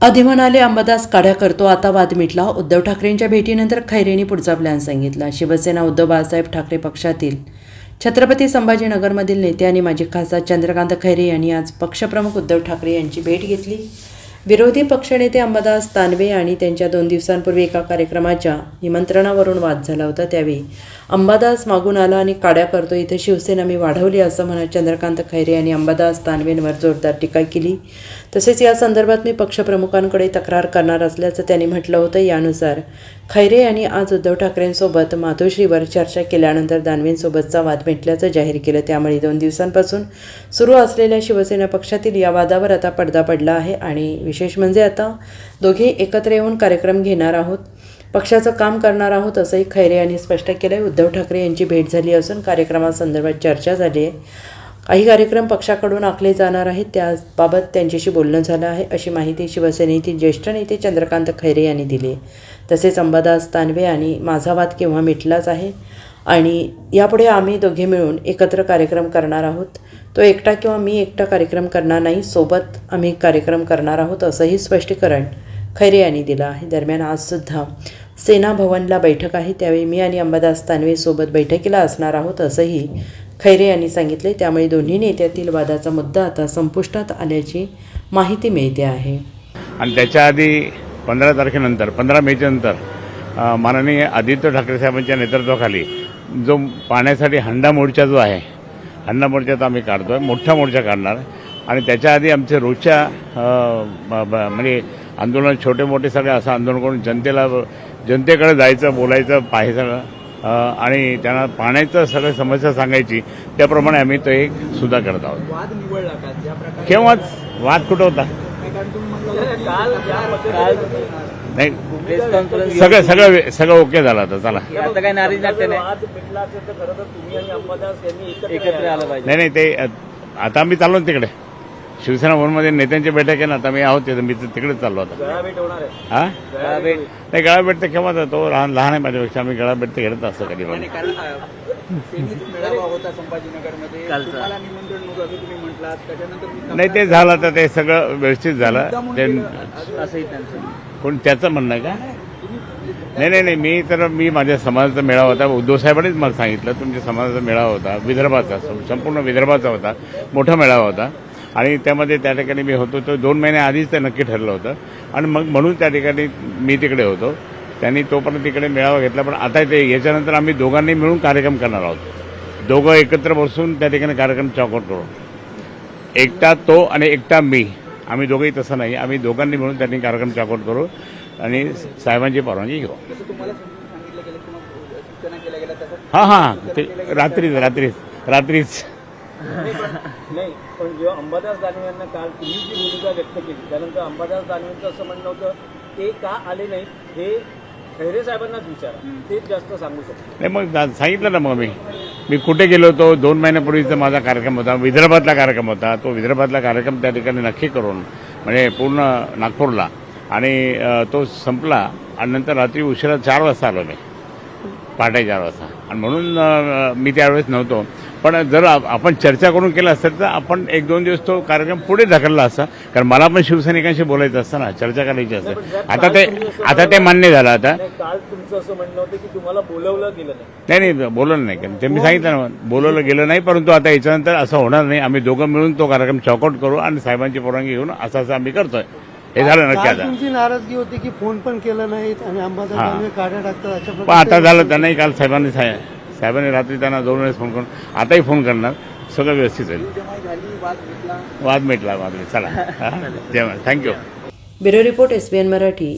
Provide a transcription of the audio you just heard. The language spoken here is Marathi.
आधी म्हणाले अंबादास काढ्या करतो आता वाद मिटला. उद्धव ठाकरेंच्या भेटीनंतर खैरेंनी पुढचा प्लॅन सांगितला. शिवसेना उद्धव बाळासाहेब ठाकरे पक्षातील छत्रपती संभाजीनगरमधील नेते आणि माजी खासदार चंद्रकांत खैरे यांनी आज पक्षप्रमुख उद्धव ठाकरे यांची भेट घेतली. विरोधी पक्षनेते अंबादास तानवे आणि त्यांच्या दोन दिवसांपूर्वी एका कार्यक्रमाच्या निमंत्रणावरून वाद झाला होता. त्यावेळी अंबादास मागून आला आणि काड्या करतो इथे शिवसेना मी वाढवली असं म्हणत चंद्रकांत खैरे यांनी अंबादास तानवेंवर जोरदार टीका केली. तसेच या संदर्भात मी पक्षप्रमुखांकडे तक्रार करणार असल्याचं त्यांनी म्हटलं होतं. यानुसार खैरे यांनी आज उद्धव ठाकरेंसोबत मातोश्रीवर चर्चा केल्यानंतर दानवेंसोबतचा वाद मिटल्याचं जाहीर केलं. त्यामुळे दोन दिवसांपासून सुरू असलेल्या शिवसेना पक्षातील या वादावर आता पडदा पडला आहे आणि विशेष म्हणजे आता दोघे एकत्र येऊन कार्यक्रम घेणार आहोत. पक्षाचं काम करणार आहोत असंही खैरे यांनी स्पष्ट केलं आहे उद्धव ठाकरे यांची भेट झाली असून कार्यक्रमासंदर्भात चर्चा झाली आहे. काही कार्यक्रम पक्षाकडून आखले जाणार आहेत. त्याबाबत त्यांच्याशी बोलणं झालं आहे अशी माहिती शिवसेनेतील ज्येष्ठ नेते चंद्रकांत खैरे यांनी दिली तसेच अंबादास तानवे आणि माझा वाद केव्हा मिटलाच आहे? आणि यापुढे आम्ही दोघे मिळून एकत्र कार्यक्रम करणार आहोत. तो एकटा किंवा मी एकटा कार्यक्रम करणार नाही सोबत आम्ही कार्यक्रम करणार आहोत असंही स्पष्टीकरण खैरे यांनी दिलं आहे. दरम्यान आजसुद्धा सेना भवनला बैठक आहे. त्यावेळी मी आणि अंबादास तानवे सोबत बैठकीला असणार आहोत असंही खैरे यांनी सांगितले. त्यामुळे दोन्ही नेत्यातील वादाचा मुद्दा आता संपुष्टात आल्याची माहिती मिळते आहे. आणि त्याच्या आधी पंधरा तारखेनंतर पंधरा मेच्या नंतर माननीय आदित्य ठाकरे साहेबांच्या नेतृत्वाखाली जो पाण्यासाठी हंडा मोर्चा जो आहे हंडा मोर्चा तो आम्ही काढतोय मोठा मोर्चा काढणार. आणि त्याच्या आधी आमचे रोजच्या म्हणजे आंदोलन छोटे मोठे सगळे असं आंदोलन करून जनतेला जनतेकडे जायचं बोलायचं पाहायचं आणि त्यांना पाण्याचं सगळं समस्या सांगायची त्याप्रमाणे आम्ही तो एक सुद्धा करत आहोत. वाद निवडला का? ज्या प्रकारे केव्हाच? वाद कुठं होता? नाही. प्रेस कॉन्फरन्स सगळं सगळं सगळं ओके झालं आता चला. आता काय नाराज नाट्य नाही. वाद मिटला असेल तर खरं तर तुम्ही आणि अंबादास यांनी एकत्र एकत्र यावं. आलं पाहिजे. नाही नाही ते अ, आता आम्ही चाललो ना तिकडे. शिवसेना भवनमध्ये नेत्यांची बैठक आहे ना आता मी आहोत तिथे मी तिकडेच चाललो आता. गळा भेट होणार आहे. हा? गळा भेट नाही गळा तर केव्हा तो लहान लहान आहे माझ्यापेक्षा आम्ही गळा भेट तर घेत असतो कधी पण. कारण सेनेत मेळावा होता संभाजीनगरमध्ये. कालचा. तुम्हाला निमंत्रण नव्हतं असं तुम्ही म्हटलात. त्याच्यानंतर मी नाही ते झालं तर ते सगळं व्यवस्थित झालं. ते असंही त्यांचं. कोण त्याचं म्हणणं आहे का? नाही नाही नाही मी तर मी माझ्या समाजाचा मेळावा होता. उद्धव साहेबांनीच मला सांगितलं तुमच्या समाजाचा मेळावा होता. विदर्भाचा सं- संपूर्ण विदर्भाचा होता. मोठा मेळावा होता. आणि त्यामध्ये त्या ठिकाणी मी होतो. तो दोन महिन्या आधीच ते नक्की ठरलं होतं. आणि मग म्हणून त्या ठिकाणी मी तिकडे होतो. त्यांनी तोपर्यंत तिकडे मेळावा घेतला पण आता ते याच्यानंतर आम्ही दोघांनी मिळून कार्यक्रम करणार आहोत. दोघं एकत्र बसून त्या ठिकाणी कार्यक्रम चॉकआउट करू एकटा तो आणि एकटा मी. आम्ही दोघंही तसं नाही. आम्ही दोघांनी मिळून त्यांनी कार्यक्रम चॉकआउट करू आणि साहेबांची परवानगी घेऊ. जसं तुम्हाला हां हां. ते रात्रीच रात्रीच रात्रीच. नाही पण जेव्हा अंबादास दानवे यांना काल तुम्ही जी भूमिका व्यक्त केली त्यानंतर अंबादास दानवेंचं असं म्हणणं होतं ते का आले नाही हे खैरे साहेबांनाच विचारा. तेच जास्त सांगू शकतो. नाही मग सांगितलं ना मग मी. मी कुठे गेलो होतो? दोन महिन्यापूर्वीचा माझा कार्यक्रम होता. विदर्भातला कार्यक्रम होता. तो विदर्भातला कार्यक्रम त्या ठिकाणी नक्की करून म्हणजे पूर्ण नागपूरला. आणि अ, तो संपला आणि नंतर रात्री उशिरा चार वाजता आलो मी. पहाटे चार वाजता. आणि म्हणून अ, मी त्यावेळेस नव्हतो. पण जर आप- आपण चर्चा करून केलं असतं तर आपण एक दोन दिवस तो कार्यक्रम पुढे ढकलला असता. कारण मला पण शिवसैनिकांशी बोलायचं असतं ना चर्चा करायची असते. आता ते आता ते मान्य झालं आता. नाही काल तुमचं असं म्हणणं होतं की तुम्हाला बोलवलं गेलं नाही. नाही नाही बोलवलं नाही कारण ते मी सांगितलं ना बोलवलं गेलं नाही परंतु आता याच्यानंतर असं होणार नाही. आम्ही दोघं मिळून तो कार्यक्रम चॉकआउट करू आणि साहेबांची परवानगी घेऊन असं असं आम्ही करतोय. हे झालं नक्की आता. तुमची नाराजगी होती की फोन पण केलं नाहीत आणि अंबादास काढ्या टाकतात पण आता झालं त्यांनाही काल साहेबांनी साहे- साहेबांनी रात्री त्यांना दोन वेळेस फोन करून आताही फोन करणार. सगळं व्यवस्थित होईल. वाद मिटला वाद. चला? जेवण. Thank you bureau report S B N Marathi.